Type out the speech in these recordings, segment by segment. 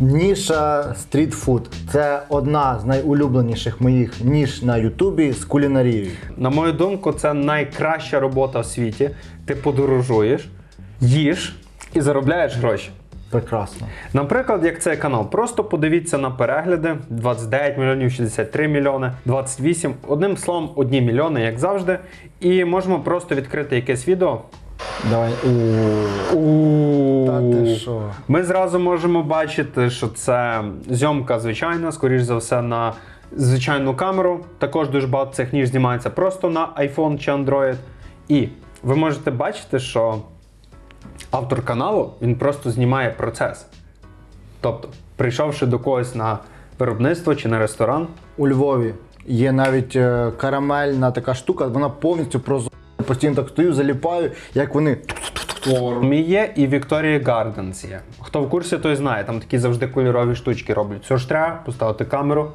Ніша стрітфуд це одна з найулюбленіших моїх ніж на Ютубі з кулінарією. На мою думку, це найкраща робота в світі. Ти подорожуєш, їш і заробляєш гроші. Прекрасно. Наприклад, як цей канал, просто подивіться на перегляди: 29 мільйонів, 63 мільйони, 28. Одним словом, одні мільйони, як завжди. І можемо просто відкрити якесь відео. Давай. Та ти що? Ми зразу можемо бачити, що це зйомка звичайна, скоріш за все, на звичайну камеру. Також дуже багато цих ніж знімається просто на iPhone чи Android. І ви можете бачити, що автор каналу він просто знімає процес. Тобто, прийшовши до когось на виробництво чи на ресторан, У Львові є навіть е, карамельна така штука, вона повністю прозора. Постійно так стою, заліпаю, як вони. Мій є і Victoria Gardens є. Хто в курсі, той знає, там такі завжди кольорові штучки роблять. Все ж треба поставити камеру,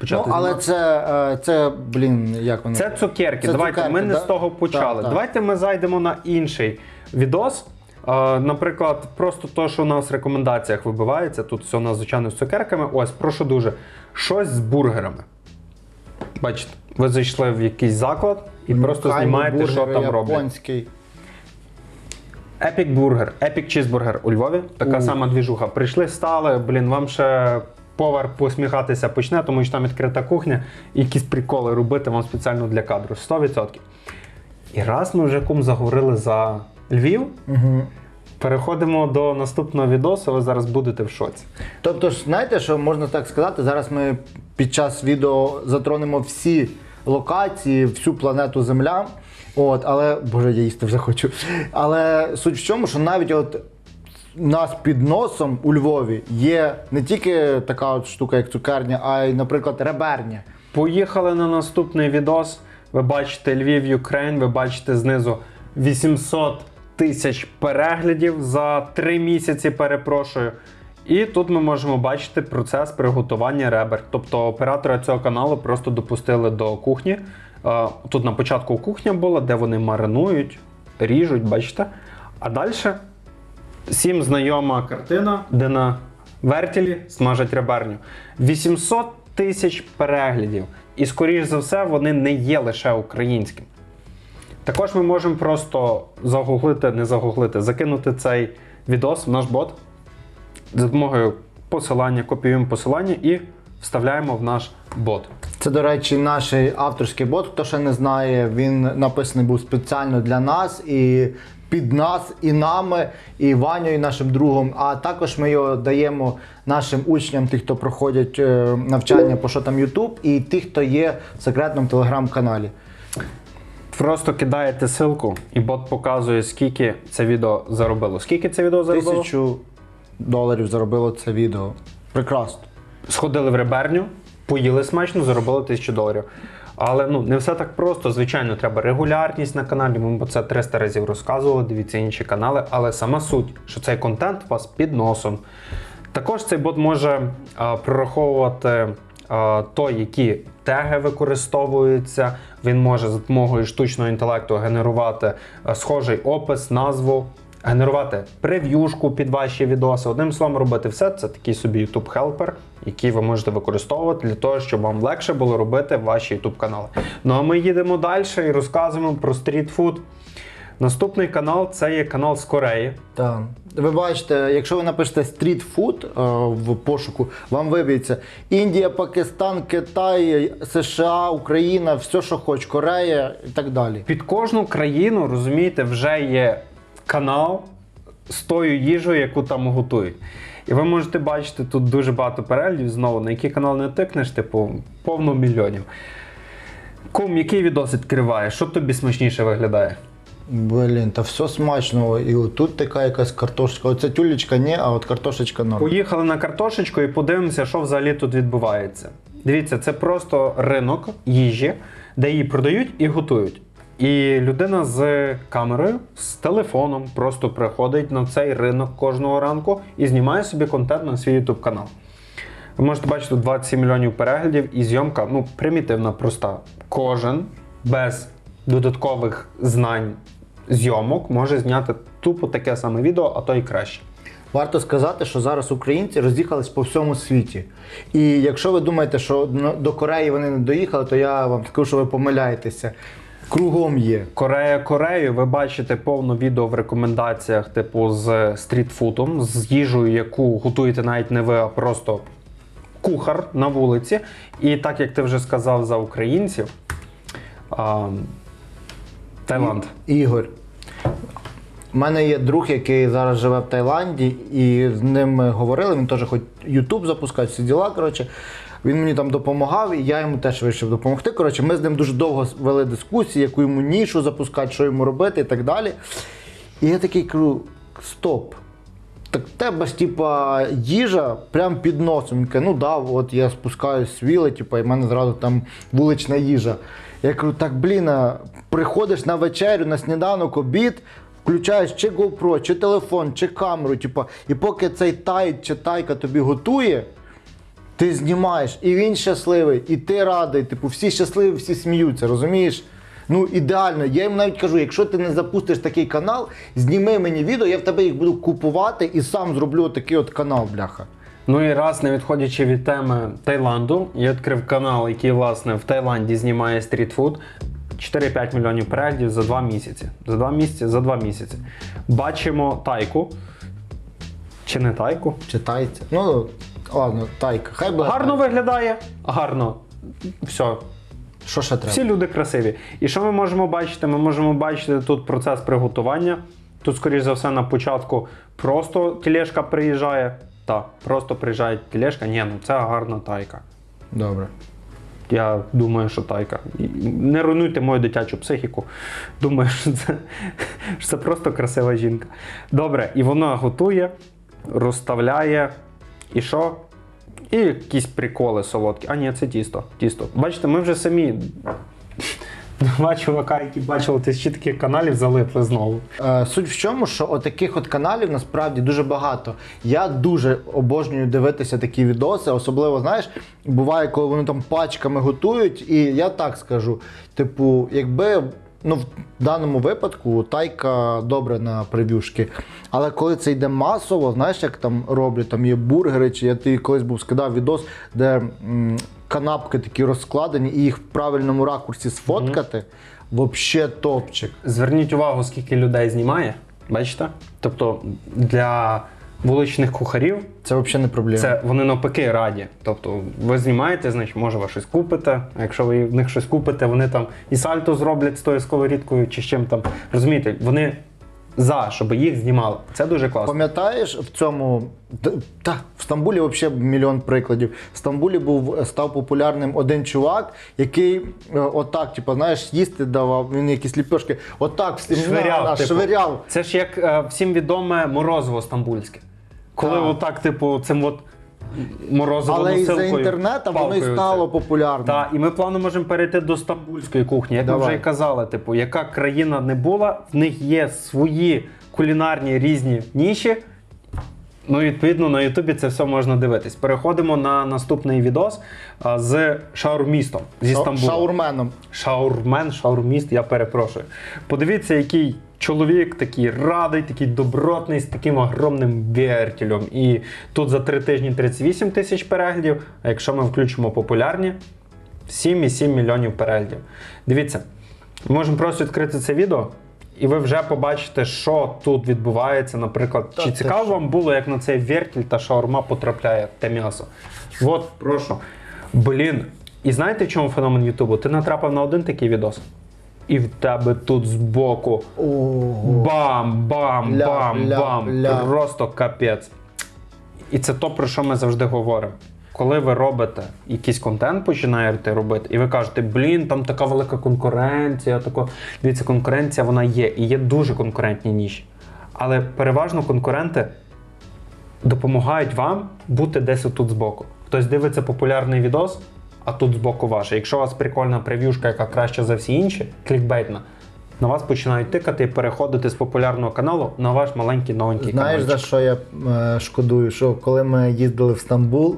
почати Ну, але це, е, це, блін, як вони. Це цукерки. Це Давайте цукерки, ми не да? з того почали. Так, так. Давайте ми зайдемо на інший відос. Е, наприклад, просто то, що у нас в рекомендаціях вибивається, тут все у нас звичайно з цукерками. Ось, прошу дуже. Щось з бургерами. Бачите, ви зайшли в якийсь заклад і просто знімаєте, що там роблять. японський. Epic Burger, Epic Cheeseburger у Львові. Така У. сама двіжуха. Прийшли, стали, блін, вам ще повар посміхатися почне, тому що там відкрита кухня, і якісь приколи робити вам спеціально для кадру. 100%. І раз ми вже кум заговорили за Львів, Угу. переходимо до наступного відосу, ви зараз будете в шоці. Тобто ж, знаєте, що можна так сказати, зараз ми під час відео затронемо всі локації, всю планету Земля. От, але, боже, я їсти вже хочу. Але суть в чому, що навіть от у нас під носом у Львові є не тільки така от штука, як цукерня, а й, наприклад, реберня. Поїхали на наступний відос. Ви бачите Львів Юкрейн, ви бачите знизу 800 тисяч переглядів за 3 місяці, перепрошую. І тут ми можемо бачити процес приготування ребер. Тобто оператора цього каналу просто допустили до кухні. Е, Тут на початку кухня була, де вони маринують, ріжуть, бачите. А далі всім знайома картина, де на вертілі смажать реберню. 800 тисяч переглядів. І, скоріш за все, вони не є лише українським. Також ми можемо просто загуглити, не загуглити, закинути цей відос в наш бот за допомогою посилання, копіюємо посилання і вставляємо в наш бот. Це, до речі, наш авторський бот. Хто ще не знає, він написаний був спеціально для нас і під нас, і нами, і Ваню, і нашим другом. А також ми його даємо нашим учням, тих, хто проходять е, навчання по що там YouTube, і тих, хто є в секретному телеграм-каналі. Просто кидаєте ссылку, і бот показує, скільки це відео заробило. Скільки це відео заробило? Тисячу доларів заробило це відео. Прекрасно. Сходили в реберню, поїли смачно, заробили тисячу доларів. Але ну не все так просто. Звичайно, треба регулярність на каналі. Ми про це 300 разів розказували. Дивіться інші канали. Але сама суть, що цей контент у вас під носом. Також цей бот може а, прораховувати а, то, які теги використовуються. Він може за допомогою штучного інтелекту генерувати схожий опис, назву, генерувати прев'юшку під ваші відоси. Одним словом, робити все. Це такий собі YouTube хелпер, який ви можете використовувати для того, щоб вам легше було робити ваші YouTube канали. Ну а ми їдемо далі і розказуємо про стрітфуд. Наступний канал це є канал з Кореї. Так. Ви бачите, якщо ви напишете стрітфуд е, в пошуку, вам виб'ється Індія, Пакистан, Китай, США, Україна, все, що хоч, Корея і так далі. Під кожну країну, розумієте, вже є канал з тою їжею, яку там готують. І ви можете бачити тут дуже багато переглядів знову, на який канал не тикнеш, типу, повно мільйонів. Кум, який відос відкриває? Що тобі смачніше виглядає? Блін, та все смачно. І отут така якась картошечка. Оця тюлечка ні, а от картошечка норм. Поїхали на картошечку і подивимося, що взагалі тут відбувається. Дивіться, це просто ринок їжі, де її продають і готують. І людина з камерою, з телефоном просто приходить на цей ринок кожного ранку і знімає собі контент на свій YouTube канал. Ви можете бачити 27 мільйонів переглядів і зйомка ну, примітивна, проста. Кожен без додаткових знань зйомок може зняти тупо таке саме відео, а то й краще. Варто сказати, що зараз українці роз'їхались по всьому світі. І якщо ви думаєте, що до Кореї вони не доїхали, то я вам скажу, що ви помиляєтеся. Кругом є. Корея Корею, ви бачите повно відео в рекомендаціях, типу з стрітфудом, з їжею, яку готуєте навіть не ви, а просто кухар на вулиці. І так як ти вже сказав за українців, а, Таїланд. Ігор. У мене є друг, який зараз живе в Таїланді, і з ним ми говорили. Він теж хоч Ютуб запускає, всі діла. Коротше. Він мені там допомагав, і я йому теж вирішив допомогти. Коротше, ми з ним дуже довго вели дискусії, яку йому нішу запускати, що йому робити і так далі. І я такий кажу: стоп. Так тебе ж типа їжа прямо під носом. Він каже, ну да, от я спускаюсь з віли, типа, і в мене зразу там вулична їжа. Я кажу, так блін, приходиш на вечерю, на сніданок, обід, включаєш чи GoPro, чи телефон, чи камеру, типа, і поки цей тай чи тайка тобі готує, ти знімаєш, і він щасливий, і ти радий, типу, всі щасливі, всі сміються, розумієш? Ну, ідеально. Я їм навіть кажу, якщо ти не запустиш такий канал, зніми мені відео, я в тебе їх буду купувати і сам зроблю такий от канал, бляха. Ну і раз, не відходячи від теми Таїланду, я відкрив канал, який власне в Таїланді знімає стрітфуд. 4-5 мільйонів переглядів за 2 місяці. За 2 місяці, за 2 місяці. Бачимо тайку. Чи не тайку? Читається. Ну, ладно, тайка. Хай буде. Гарно виглядає, гарно. Все. Що ще треба? Всі люди красиві. І що ми можемо бачити? Ми можемо бачити тут процес приготування. Тут, скоріш за все, на початку просто тележка приїжджає. Так, просто приїжджає тележка. Ні, ну це гарна тайка. Добре. Я думаю, що тайка. Не руйнуйте мою дитячу психіку. Думаю, що це, що це просто красива жінка. Добре, і вона готує, розставляє. І що? І якісь приколи солодкі. А, ні, це тісто. тісто. Бачите, ми вже самі. Два чувака, які бачили тисячі таких каналів, залипли знову. Е, Суть в чому, що отаких от каналів насправді дуже багато. Я дуже обожнюю дивитися такі відоси, особливо, знаєш, буває, коли вони там пачками готують, і я так скажу: типу, якби. Ну, в даному випадку тайка добре на прев'юшки. Але коли це йде масово, знаєш, як там роблять, там є бургери, чи я тобі колись був скидав відос, де м, канапки такі розкладені, і їх в правильному ракурсі сфоткати, взагалі топчик. Зверніть увагу, скільки людей знімає. Бачите? Тобто для вуличних кухарів Це взагалі не проблема. Це вони навпаки раді. Тобто ви знімаєте, значить, може ви щось купите. А якщо ви в них щось купите, вони там і сальто зроблять з тою сковорідкою чи з чим там. Розумієте, вони за, щоб їх знімали. Це дуже класно. Пам'ятаєш в цьому та в Стамбулі взагалі мільйон прикладів. В Стамбулі був став популярним один чувак, який е, отак, типу, знаєш, їсти давав. Він якісь ліпешки, отак Швиряв, на- типу. швиряв. Це ж як е, всім відоме морозиво стамбульське. Коли Так. отак, типу, цим от морозиво Але із-за носилкою, інтернету воно і палкою стало це. популярним. Так, і ми плавно можемо перейти до стамбульської кухні. Як ми Давай. вже і казали, типу, яка країна не була, в них є свої кулінарні різні ніші. Ну, відповідно, на Ютубі це все можна дивитись. Переходимо на наступний відос а, з шаурмістом зі Ша- Стамбула. Шаурменом. Шаурмен, шаурміст, я перепрошую. Подивіться, який чоловік такий радий, такий добротний, з таким огромним вертілем. І тут за три тижні 38 тисяч переглядів, а якщо ми включимо популярні, 7,7 мільйонів переглядів. Дивіться, ми можемо просто відкрити це відео. І ви вже побачите, що тут відбувається. Наприклад, Та чи цікаво вам було, як на цей вертіль та шаурма потрапляє те м'ясо? От, прошу. Блін. І знаєте, в чому феномен Ютубу? Ти натрапив на один такий відос, і в тебе тут збоку Ого. бам, бам, бам. Ля, бам. ля. Просто капець. І це то, про що ми завжди говоримо. Коли ви робите якийсь контент, починаєте робити, і ви кажете, блін, там така велика конкуренція, тако... дивіться, конкуренція вона є, і є дуже конкурентні ніші. Але переважно конкуренти допомагають вам бути десь отут збоку. Хтось дивиться популярний відос, а тут збоку ваше. Якщо у вас прикольна прев'юшка, яка краща за всі інші, клікбейтна, на вас починають тикати і переходити з популярного каналу на ваш маленький новенький Знаєш, канал. за що я е, шкодую? Що коли ми їздили в Стамбул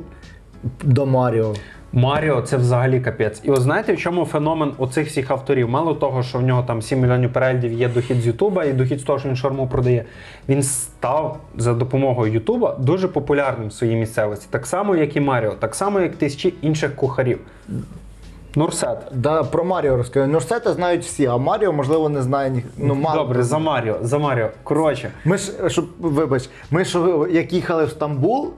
до Маріо, Маріо це взагалі капець. І от знаєте, в чому феномен оцих всіх авторів? Мало того, що в нього там 7 мільйонів переглядів є дохід з Ютуба і дохід з того, що він шарму продає. Він став за допомогою Ютуба дуже популярним в своїй місцевості. Так само, як і Маріо, так само, як тисячі інших кухарів. Нурсет. Да, про Маріо розкажи. Нурсета знають всі, а Маріо, можливо, не знає ні. Ну, мало Добре, за. Маріо, за Маріо. Коротше, Ми ж, щоб, вибач, ми ж як їхали в Стамбул, у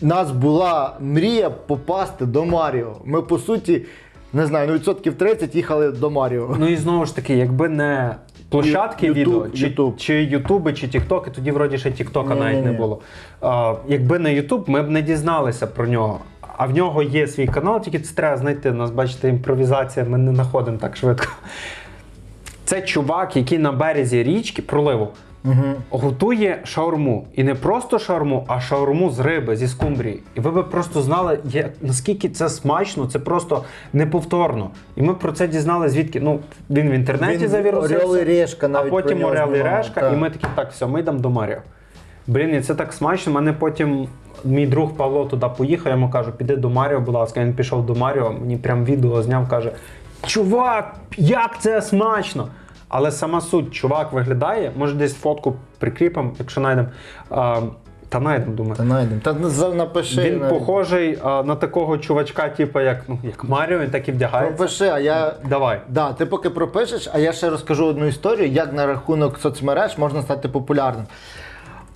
нас була мрія попасти до Маріо. Ми, по суті, не знаю, ну відсотків 30 їхали до Маріо. Ну і знову ж таки, якби не площадки Ютуб, відео, чи, Ютуб. чи Ютуби, чи Тіктоки, тоді вроді ще Тіктока навіть не було. А, якби не Ютуб, ми б не дізналися про нього. А в нього є свій канал, тільки це треба знайти. У нас, бачите, імпровізація, ми не знаходимо так швидко. Це чувак, який на березі річки проливу готує шаурму. І не просто шаурму, а шаурму з риби, зі скумбрії. І ви б просто знали, як, наскільки це смачно, це просто неповторно. І ми про це дізнали звідки. Ну, він в інтернеті Він завірусився, «Орел і Решка» а потім Орел і Решка, так. і ми такі, так, все, ми йдемо до Маріо. Блін, і це так смачно. Мене потім мій друг Павло туди поїхав, я йому кажу, піди до Маріо, будь ласка. Він пішов до Маріо, мені прям відео зняв, каже: Чувак, як це смачно! Але сама суть, чувак виглядає, може десь фотку прикріпимо, якщо знайдемо. Та знайдемо, думаю. Та найдемо. Та напиши. Він навіть. похожий а, на такого чувачка, типу, як, ну, як Маріо, він так і вдягається. Пропиши, а я. Давай. Да, ти поки пропишеш, а я ще розкажу одну історію, як на рахунок соцмереж можна стати популярним.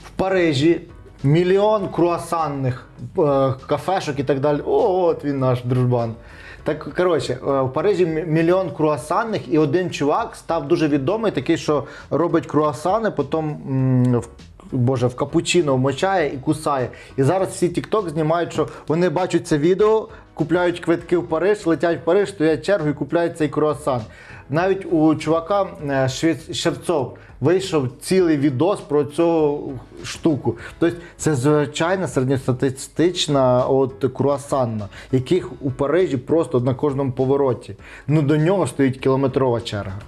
В Парижі мільйон круасанних е, кафешок і так далі. О, от він наш дружбан. Так, коротше, е, в Парижі мі- мільйон круасанних, і один чувак став дуже відомий, такий, що робить круасани, потім в Боже, в капучино вмочає і кусає. І зараз всі TikTok знімають, що вони бачать це відео, купляють квитки в Париж, летять в Париж, стоять чергу і купляють цей круасан. Навіть у чувака е, Шевцов вийшов цілий відос про цю штуку. Тобто це звичайна середньостатистична от круасанна, яких у Парижі просто на кожному повороті. Ну до нього стоїть кілометрова черга.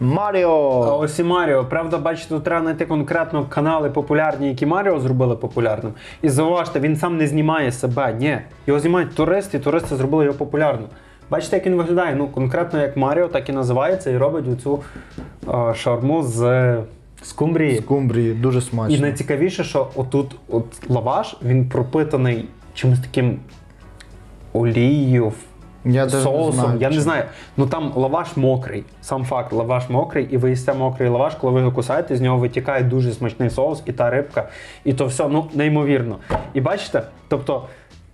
А Маріо! ось і Маріо. Правда, бачите, тут треба знайти конкретно канали популярні, які Маріо зробили популярним. І зауважте, він сам не знімає себе. Ні. Його знімають туристи, і туристи зробили його популярним. Бачите, як він виглядає? Ну, конкретно як Маріо, так і називається, і робить оцю е, шаурму з скумбрії. Скумбрії, дуже смачно. І найцікавіше, що отут от лаваш він пропитаний чимось таким олією, Я даже не соусом. знаю, я не знаю. Ну там лаваш мокрий. Сам факт, лаваш мокрий, і ви їсте мокрий лаваш, коли ви його кусаєте, з нього витікає дуже смачний соус, і та рибка, і то все ну неймовірно. І бачите, тобто.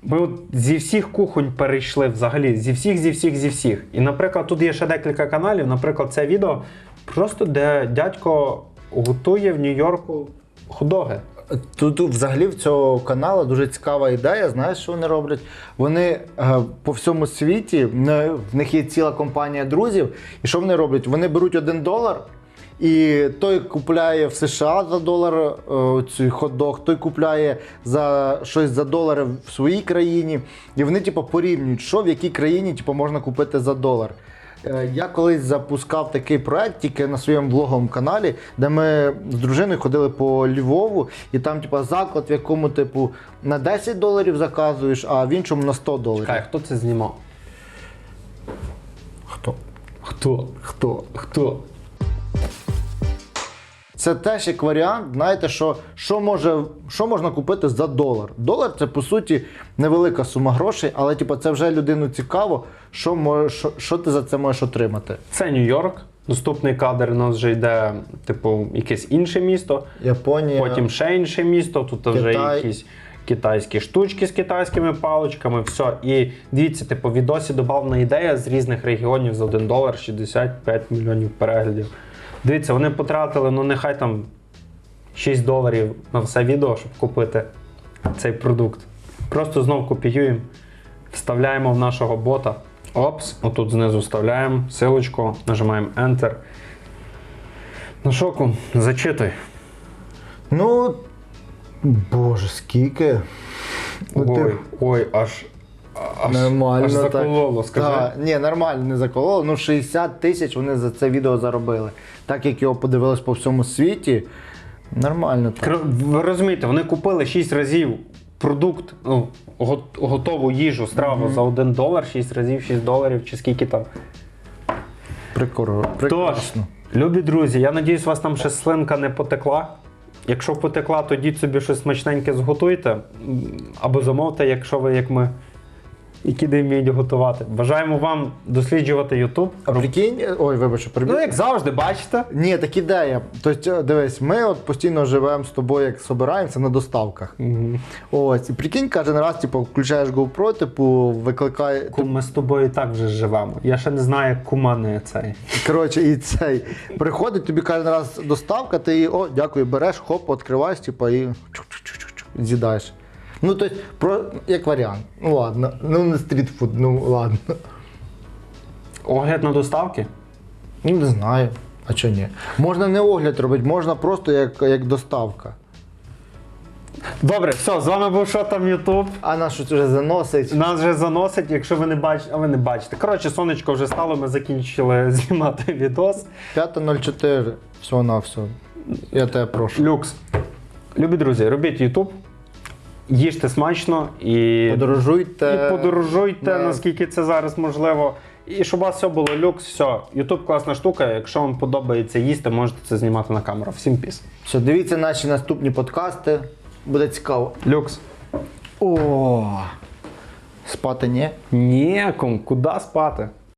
Ми от зі всіх кухонь перейшли взагалі, зі всіх, зі всіх, зі всіх. І, наприклад, тут є ще декілька каналів. Наприклад, це відео просто де дядько готує в Нью-Йорку худоги. Тут взагалі в цього каналу дуже цікава ідея. Знаєш, що вони роблять? Вони е, по всьому світі, в них є ціла компанія друзів. І що вони роблять? Вони беруть один долар. І той купляє в США за долар е, цей хот-дог, той купляє за щось за долари в своїй країні. І вони, типу, порівнюють, що в якій країні типу, можна купити за долар. Е, Я колись запускав такий проект тільки на своєму блоговому каналі, де ми з дружиною ходили по Львову, і там, типу, заклад, в якому, типу, на 10 доларів заказуєш, а в іншому на 100 доларів. Чекай, хто це знімав? Хто? Хто? Хто? Хто? Це теж як варіант, знаєте, що, що, може, що можна купити за долар. Долар це по суті невелика сума грошей, але типу, це вже людину цікаво, що, може, що, що ти за це можеш отримати. Це Нью-Йорк. Наступний кадр у нас вже йде, типу, якесь інше місто, Японія. потім ще інше місто, тут вже якісь китайські штучки з китайськими паличками, все. І дивіться, типу, відосі додавна ідея з різних регіонів за 1 долар 65 мільйонів переглядів. Дивіться, вони потратили, ну нехай там 6 доларів на все відео, щоб купити цей продукт. Просто знов копіюємо, вставляємо в нашого бота. Опс, отут знизу вставляємо силочку, нажимаємо Enter. Ну шоку, зачитуй. Ну, боже, скільки. Ой, ой, аж, аж, Нормально. аж так. скажи. Так, ні, нормально, не закололо. Ну, 60 тисяч вони за це відео заробили. Так як його подивились по всьому світі, нормально так. Ви розумієте, вони купили 6 разів продукт, ну, готову їжу, страву за 1 долар, 6 разів 6 доларів, чи скільки там. Прикро... Тож, любі друзі, я надіюсь, у вас там ще слинка не потекла. Якщо потекла, то йдіть собі щось смачненьке зготуйте. Або замовте, якщо ви, як ми, які не вміють готувати. Бажаємо вам досліджувати YouTube. А прикинь, ой, вибач, прибіг. Ну, як завжди, бачите. Ні, так ідея. Тобто, дивись, ми от постійно живемо з тобою, як собираємося на доставках. Ось, і прикинь, кожен раз, типу, включаєш GoPro, типу, викликає. Кум, ми з тобою і так вже живемо. Я ще не знаю, як кума не цей. Коротше, і цей приходить, тобі кожен раз доставка, ти її, о, дякую, береш, хоп, відкриваєш, типу, і з'їдаєш. Ну, тобто, про, як варіант. Ну ладно, ну не стрітфуд, ну ладно. Огляд на доставки? Ну, не знаю. А чого ні? Можна не огляд робити, можна просто як, як доставка. Добре, все, з вами був що там Ютуб. А нас щось вже заносить. Нас вже заносить, якщо ви не бачите, а ви не бачите. Коротше, сонечко вже стало, ми закінчили знімати відос. 5.04, всього на все. Я тебе прошу. Люкс. Любі друзі, робіть Ютуб, їжте смачно і, Подорожуйте. і подорожуйте, Да. наскільки це зараз можливо. І щоб у вас все було люкс, все. Ютуб класна штука. Якщо вам подобається їсти, можете це знімати на камеру. Всім піс. Все, дивіться наші наступні подкасти. Буде цікаво. Люкс. О, спати ні. Ніяком, куди спати?